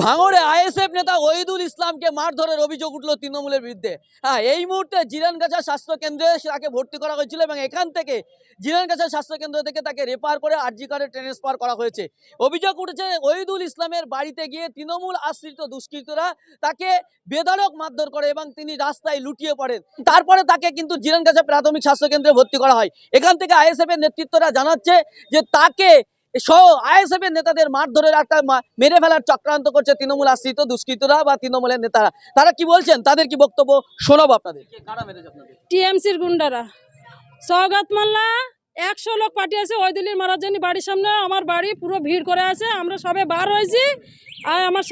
ভাঙড়ে আইএসএফ নেতা ওহিদুল ইসলামকে মারধরের অভিযোগ উঠল তৃণমূলের বিরুদ্ধে। হ্যাঁ এই মুহূর্তে জিরানগাছা স্বাস্থ্য কেন্দ্রে তাকে ভর্তি করা হয়েছিল এবং এখান থেকে জিরানগাছা স্বাস্থ্য কেন্দ্র থেকে তাকে রেফার করে আরজি কার্ডে ট্রান্সফার করা হয়েছে। অভিযোগ উঠেছে ওহিদুল ইসলামের বাড়িতে গিয়ে তৃণমূল আশ্রিত দুষ্কৃতরা তাকে বেধড়ক মারধর করে এবং তিনি রাস্তায় লুটিয়ে পড়েন। তারপরে তাকে কিন্তু জিরানগাছা প্রাথমিক স্বাস্থ্য কেন্দ্রে ভর্তি করা হয়। এখান থেকে আইএসএফ এর নেতৃত্বরা জানাচ্ছে যে তাকে সহ আইএসএফ এর নেতাদের মারধরের একটা মেরে ফেলার চক্রান্ত করছে তৃণমূল আশ্রিত দুষ্কৃতরা বা তৃণমূলের নেতারা। তারা কি বলছেন? তাদের কি বক্তব্য? শোনাবো আপনাদের। কারা মেরেছে আপনাদের? টিএমসির গুন্ডারা। সৌগাত মাল্লা একশো লোক পাঠিয়েছে ওই দিল্লির মারার জন্য বাড়ির সামনে। আমার বাড়ি পুরো ভিড় করে আছে। আমরা সবে বার হয়েছি। আর আমার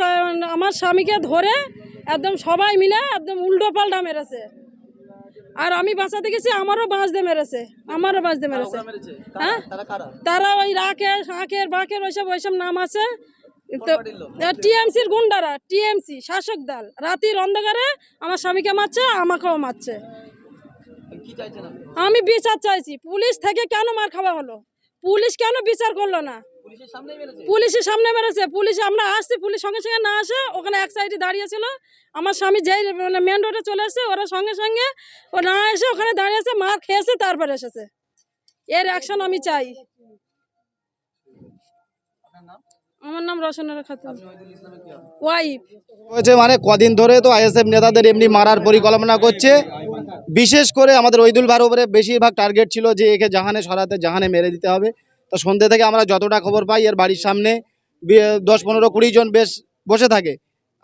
আমার স্বামীকে ধরে একদম সবাই মিলে একদম উল্টো পাল্টা মেরেছে। আর আমি বাঁচাতে গেছি আমারও বাঁচ দিয়ে মেরেছে আমারও বাঁচ দিয়ে মেরেছে। হ্যাঁ? তারা ওই রাকেশ আঁকের বাঁকের ওইসব ওইসব নাম আছে। তো টিএমসির গুন্ডারা টিএমসি শাসক দল। রাতির অন্ধকারে আমার স্বামীকে মারছে আমাকেও মারছে। আমি বিচার চাইছি পুলিশ থেকে কেন মার খাওয়া হলো? পুলিশ কেন বিচার করল না? পুলিশের সামনেই মেরেছে? পুলিশের সামনে মেরেছে। পুলিশ আমরা আসছি পুলিশ সঙ্গে সঙ্গে না আসে ওখানে এক সাইডে দাঁড়িয়েছিল আমার স্বামী যেই মানে মেন রোডে চলে এসেছে ওরা সঙ্গে সঙ্গে ও না এসে ওখানে দাঁড়িয়েছে মার খেয়েছে তারপরে এসেছে। এর অ্যাকশন আমি চাই। আমার নাম রসনারা খাতুন। আপনি ওহিদুল ইসলামের ওয়াইফ হয়েছে মানে কদিন ধরে তো আইএসএফ নেতাদের এমনি মারার পরিকল্পনা করছে। বিশেষ করে আমাদের ওইদুল ভাইয়ের উপরে বেশিরভাগ টার্গেট ছিল যে একে জাহানে সরাতে জাহানে মেরে দিতে হবে। তো সন্ধ্যে থেকে আমরা যতটা খবর পাই এর বাড়ির সামনে দশ পনেরো কুড়ি জন বেশ বসে থাকে।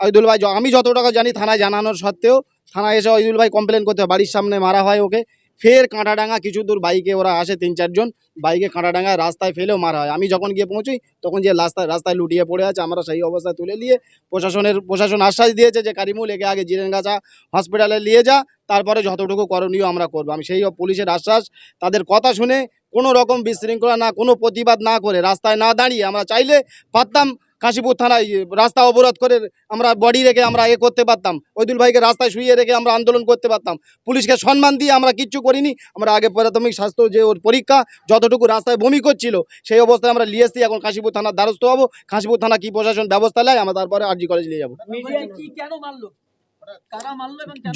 ওইদুল ভাই আমি যতটা জানি থানায় জানানোর সত্ত্বেও থানায় এসে ওইদুল ভাই কমপ্লেন করতে হয়, বাড়ির সামনে মারা হয় ওকে। ফের কাঁটাডাঙ্গা কিছু দূর বাইকে ওরা আসে তিন চারজন বাইকে কাঁটাডাঙ্গায় রাস্তায় ফেলেও মারা হয়। আমি যখন গিয়ে পৌঁছই তখন যে রাস্তায় রাস্তায় লুটিয়ে পড়ে আছে আমরা সেই অবস্থায় তুলে নিয়ে প্রশাসনের প্রশাসন আশ্বাস দিয়েছে যে কারিমুল একে আগে জিরেনগাছা হসপিটালে নিয়ে যা তারপরে যতটুকু করণীয় আমরা করব। আমি সেই পুলিশের আশ্বাস তাদের কথা শুনে কোনো রকম বিশৃঙ্খলা না কোনো প্রতিবাদ না করে রাস্তায় না দাঁড়িয়ে আমরা চাইলে পারতাম কাশীপুর থানায় রাস্তা অবরোধ করে আমরা বডি রেখে আমরা এ করতে পারতাম ওইদুল ভাইকে রাস্তায় শুয়ে রেখে আমরা আন্দোলন করতে পারতাম পুলিশকে সম্মান দিয়ে আমরা কিচ্ছু করিনি আমরা আগে প্রাথমিক স্বাস্থ্য যে ওর পরীক্ষা যতটুকু রাস্তায় বমি করছিল সেই অবস্থায় আমরা নিয়ে এসেছি এখন কাশীপুর থানার দ্বারস্থ হব কাশীপুর থানা কি প্রশাসন ব্যবস্থা নেয় আমরা তারপরে আরজি কলেজ নিয়ে যাব?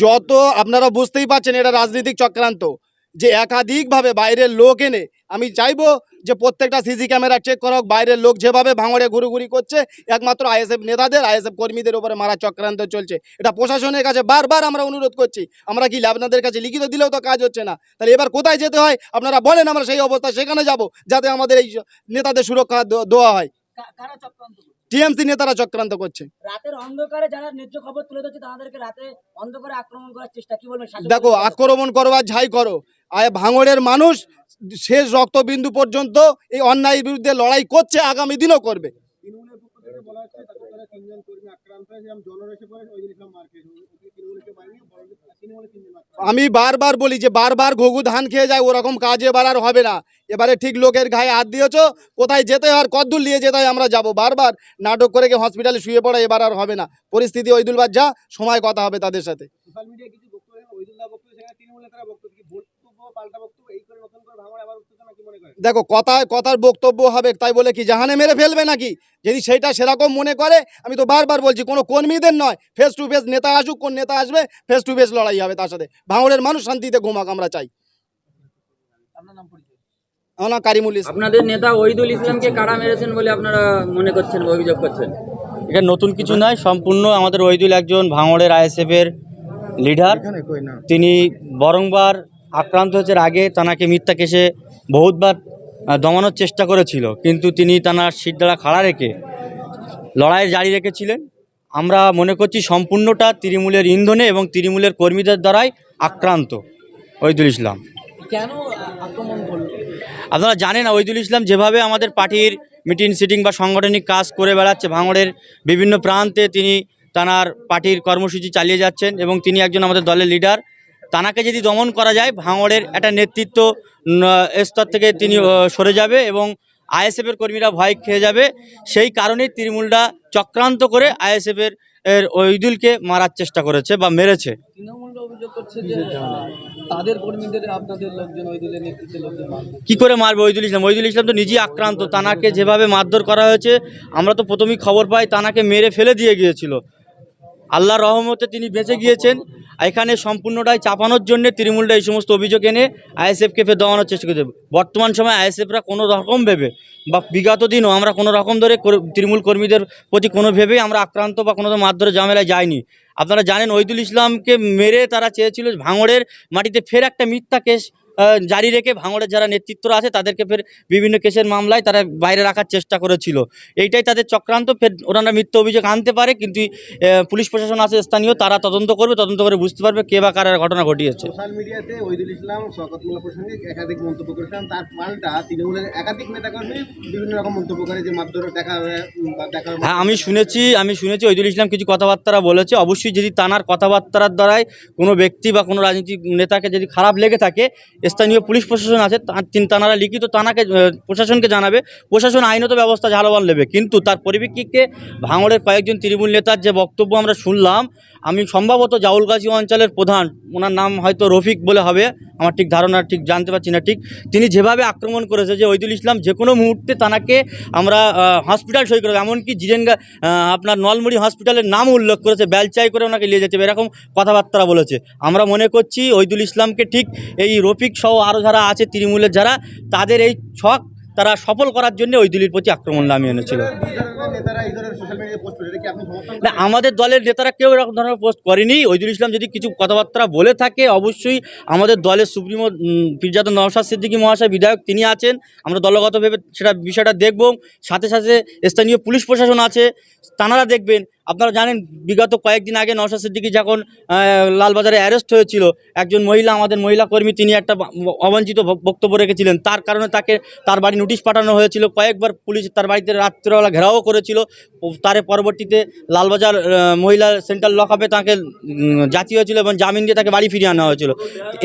যত আপনারা বুঝতেই পারছেন এটা রাজনৈতিক চক্রান্ত যে একাধিকভাবে বাইরের লোক এনে, আমি চাইব যে প্রত্যেকটা সিসি ক্যামেরা চেক করা হোক বাইরের লোক যেভাবে ভাঙড়ে ঘুরুঘুরি করছে, একমাত্র আইএসএফ নেতাদের, আইএসএফ কর্মীদের উপরে মারা চক্রান্ত চলছে। এটা প্রশাসনের কাছে বারবার আমরা অনুরোধ করছি। আমরা কি আপনাদের কাছে লিখিত দিলেও তো কাজ হচ্ছে না। তাহলে এবার কোথায় যেতে হয়? আপনারা বলেন, আমরা সেই অবস্থা সেখানে যাব, যাতে আমাদের এই নেতাদের সুরক্ষা দেওয়া হয়। কারা চক্রান্ত? টিএমসি নেতারা চক্রান্ত করছে। রাতের অন্ধকারে যারা ন্যায্য খবর তুলে ধরছে তাদেরকে রাতে অন্ধকারে আক্রমণ করার চেষ্টা কি বলবেন? দেখো আক্রমণ করবার ঝাই করো। আয় ভাঙড়ের মানুষ শেষ রক্তবিন্দু পর্যন্ত এই অন্যায়ের বিরুদ্ধে লড়াই করছে আগামী দিনও করবে। আমি বারবার বলি যে বারবার ঘুঘু ধান খেয়ে যায়, ওরকম কাজ এবার আর হবে না। এবারে ঠিক লোকের গায়ে হাত দিয়েছ, কোথায় যেতে হয় আর কদ্দূর নিয়ে যেতে হয় আমরা যাব। বারবার নাটক করে গিয়ে হসপিটালে শুয়ে পড়া এবার আর হবে না। পরিস্থিতি ওইদুলবার যা সময় কথা হবে তাদের সাথে। বক্তব্য পাল্টা বক্তব্য এই করে নতুন করে ভাঙড়ে আবার উত্তেজনা কি মনে করেন? দেখো কথায় কথার বক্তব্য হবে তাই বলে কি জাহানে মেরে ফেলবে নাকি? যদি সেটা সেরকম মনে করে আমি তো বারবার বলছি কোনো কর্মীদের নয় ফেস টু ফেস নেতা আসুক কোন নেতা আসবে ফেস টু ফেস লড়াই হবে তার সাথে। ভাঙড়ের মানুষ শান্তিতে ঘুমাক আমরা চাই। আপনার নাম আমার কারিমুল ইসলাম। আপনাদের নেতা ওহিদুল ইসলামকে কারা মেরেছেন বলে আপনারা মনে করছেন অভিযোগ করছেন? এটা নতুন কিছু নয় সম্পূর্ণ আমাদের ওইদুল একজন ভাঙড়ের আইএসএফের লিডার তিনি বরংবার আক্রান্ত হচ্ছে আগে তানাকে মিথ্যা কেসে বহুতবার দমানোর চেষ্টা করেছিল। কিন্তু তিনি তানার সিট দ্বারা খাড়া রেখে লড়াই জারি রেখেছিলেন। আমরা মনে করছি সম্পূর্ণটা তৃণমূলের ইন্ধনে এবং তৃণমূলের কর্মীদের দ্বারাই আক্রান্ত ওইদুল ইসলাম। কেন আক্রমণ আপনারা জানেন ওইদুল ইসলাম যেভাবে আমাদের পার্টির মিটিং সিটিং বা সাংগঠনিক কাজ করে বেড়াচ্ছে ভাঙড়ের বিভিন্ন প্রান্তে তিনি তানার পার্টির কর্মসূচি চালিয়ে যাচ্ছেন এবং তিনি একজন আমাদের দলের লিডার। তানাকে যদি দমন করা যায় ভাঙড়ের একটা নেতৃত্ব স্তর থেকে তিনি সরে যাবে এবং আইএসএফের কর্মীরা ভয় খেয়ে যাবে। সেই কারণেই তৃণমূলরা চক্রান্ত করে আইএসএফের এর ওইদুলকে মারার চেষ্টা করেছে বা মেরেছে। কি করে মারবে ওইদুল ইসলাম? ওইদুল ইসলাম তো নিজেই আক্রান্ত। তানাকে যেভাবে মারধর করা হয়েছে আমরা তো প্রথমেই খবর পাই তানাকে মেরে ফেলে দিয়ে গিয়েছিল। আল্লাহর রহমতে তিনি বেঁচে গিয়েছেন। এখানে সম্পূর্ণটাই চাপানোর জন্য তৃণমূলটা এই সমস্ত অভিযোগ এনে আইএসএফকে ফের দেওয়ানোর চেষ্টা করছে। বর্তমান সময় আইএসএফরা কোনো রকম ভেবে বা বিগত দিনও আমরা কোনো রকম ধরে তৃণমূল কর্মীদের প্রতি কোনো ভেবেই আমরা আক্রান্ত বা কোনো মারধরে ঝামেলায় যাইনি। আপনারা জানেন ওইদুল ইসলামকে মেরে তারা চেয়েছিল ভাঙড়ের মাটিতে ফের একটা মিথ্যা কেস জারি রেখে ভাঙড়ের যারা নেতৃত্বরা আছে তাদেরকে ফের বিভিন্ন কেসের মামলায় তারা বাইরে রাখার চেষ্টা করেছিল। এইটাই তাদের চক্রান্ত ফের ওনারা মিথ্যা অভিযোগ আনতে পারে কিন্তু পুলিশ প্রশাসন আছে স্থানীয় তারা তদন্ত করবে তদন্ত করে বুঝতে পারবে কে বা কারার ঘটনা ঘটিয়েছে। সোশ্যাল মিডিয়াতে ওইদুল ইসলাম প্রসঙ্গে একাধিক মন্তব্য তার পাল্টা তৃণমূলের একাধিক নেতাকর্মী বিভিন্ন রকম মন্তব্য করে যে দেখা হয়, বা দেখা হ্যাঁ আমি শুনেছি আমি শুনেছি ওইদুল ইসলাম কিছু কথাবার্তা বলেছে। অবশ্যই যদি তানার কথাবার্তার দ্বারাই কোনো ব্যক্তি বা কোনো রাজনৈতিক নেতাকে যদি খারাপ লেগে থাকে স্থানীয় পুলিশ প্রশাসন আছে তানারা লিখিত, তানাকে প্রশাসনকে জানাবে। প্রশাসন আইনত ব্যবস্থা ঝালবান নেবে। কিন্তু তার পরিপ্রেক্ষিতে ভাঙড়ের কয়েকজন তৃণমূল নেতার যে বক্তব্য আমরা শুনলাম আমি সম্ভবত জাউলগাছি অঞ্চলের প্রধান। ওনার নাম হয়তো রফিক বলে হবে। আমার ঠিক ধারণা ঠিক জানতে পারছি না ঠিক। তিনি যেভাবে আক্রমণ করেছে যে ওইদুল ইসলাম যে কোনো মুহূর্তে তানাকে আমরা হসপিটাল সই করব এমনকি জিরেঙ্গা আহ, আপনার নলমুড়ি হসপিটালের নাম উল্লেখ করেছে। বেলচাই করে ওনাকে নিয়ে যেতে এরকম কথাবার্তা বলেছে। আমরা মনে করছি ওইদুল ইসলামকে ঠিক এই রফিক সহ আরও যারা আছে তৃণমূলের যারা তাদের এই ছক তারা সফল করার জন্য ওই ওইদুলির প্রতি আক্রমণ নামিয়ে এনেছিল। না, আমাদের দলের নেতারা কেউ এরকম ধরনের পোস্ট করেনি। ওইদুল ইসলাম যদি কিছু কথাবার্তা বলে থাকে, অবশ্যই আমাদের দলের সুপ্রিমো পীরজাত নওশাদ সিদ্দিকী মহাশয় বিধায়ক, তিনি আছেন। আমরা দলগতভাবে সেটা বিষয়টা দেখব। সাথে সাথে স্থানীয় পুলিশ প্রশাসন আছে তানারা দেখবেন আপনারা জানেন, বিগত কয়েকদিন আগে নওশাদ সিদ্দিকী যখন লালবাজারে অ্যারেস্ট হয়েছিল, একজন মহিলা, আমাদের মহিলা কর্মী, তিনি একটা অবাঞ্ছিত বক্তব্য রেখেছিলেন। তার কারণে তাকে, তার বাড়ি নোটিশ পাঠানো হয়েছিল। কয়েকবার পুলিশ তার বাড়িতে রাত্রেবেলা ঘেরাও করেছিল। তার পরবর্তীতে লালবাজার মহিলা সেন্ট্রাল লকআপে তাকে জাতি হয়েছিল এবং জামিন দিয়ে তাকে বাড়ি ফিরিয়ে আনা হয়েছিল।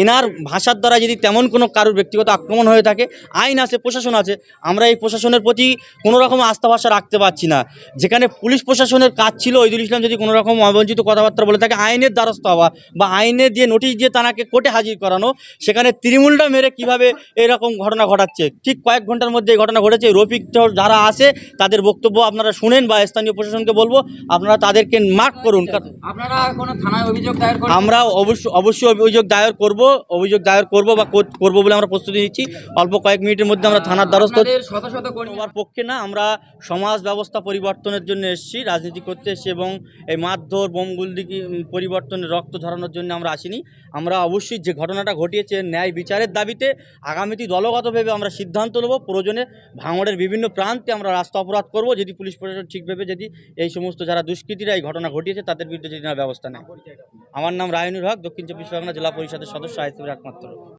এনার ভাষার দ্বারা যদি তেমন কোনো কারোর ব্যক্তিগত আক্রমণ হয়ে থাকে, আইন আছে, প্রশাসন আছে, আমরা এই প্রশাসনের প্রতি কোনো রকম আস্থা ভরসা রাখতে পারছি না। যেখানে পুলিশ প্রশাসনের কাজ ছিল ওইদুল ইসলাম যদি কোনো রকম অবঞ্চিত কথাবার্তা বলে থাকে আইনের দ্বারস্থ হওয়া বা আইনে দিয়ে নোটিশ দিয়ে তাকে কোর্টে হাজির করানো সেখানে তৃণমূলটা মেরে কীভাবে এরকম ঘটনা ঘটাচ্ছে? ঠিক কয়েক ঘণ্টার মধ্যে এই ঘটনা ঘটেছে। রফিক যারা আছে তাদের বক্তব্য আপনারা শুনেন বা স্থানীয় প্রশাসনকে বলব। আপনারা তাদেরকে মার্ক করুন। কারণ আপনারা কোনো থানায় অভিযোগ দায়ের করেন? আমরা অবশ্যই অবশ্যই অভিযোগ দায়ের করব অভিযোগ দায়ের করব বা কর- করব বলে আমরা প্রস্তুতি নিচ্ছি। অল্প কয়েক মিনিটের মধ্যে আমরা থানার দ্বারস্থ হওয়ার পক্ষে না আমরা সমাজ ব্যবস্থা পরিবর্তনের জন্য এসেছি রাজনীতি করতে এসেছি এবং এই মারধর বোমগুলদিকে পরিবর্তনের রক্ত ঝরানোর জন্য আমরা আসিনি। আমরা অবশ্যই যে ঘটনাটা ঘটিয়েছে ন্যায় বিচারের দাবিতে, আগামীতে দলগতভাবে আমরা সিদ্ধান্ত নেব, প্রয়োজনে ভাঙড়ের বিভিন্ন প্রান্তে আমরা রাস্তা অপরাধ করব, যদি পুলিশ প্রশাসন ঠিকভাবে যদি এই সমস্ত যারা দুষ্কৃতীরা এই ঘটনা ঘটিয়েছে, তাদের বিরুদ্ধে যদি না ব্যবস্থা নেয়। আমার নাম রায়নুর হক, দক্ষিণ চব্বিশ পরগনা জেলা পরিষদের সদস্য আইসিবির একমাত্র।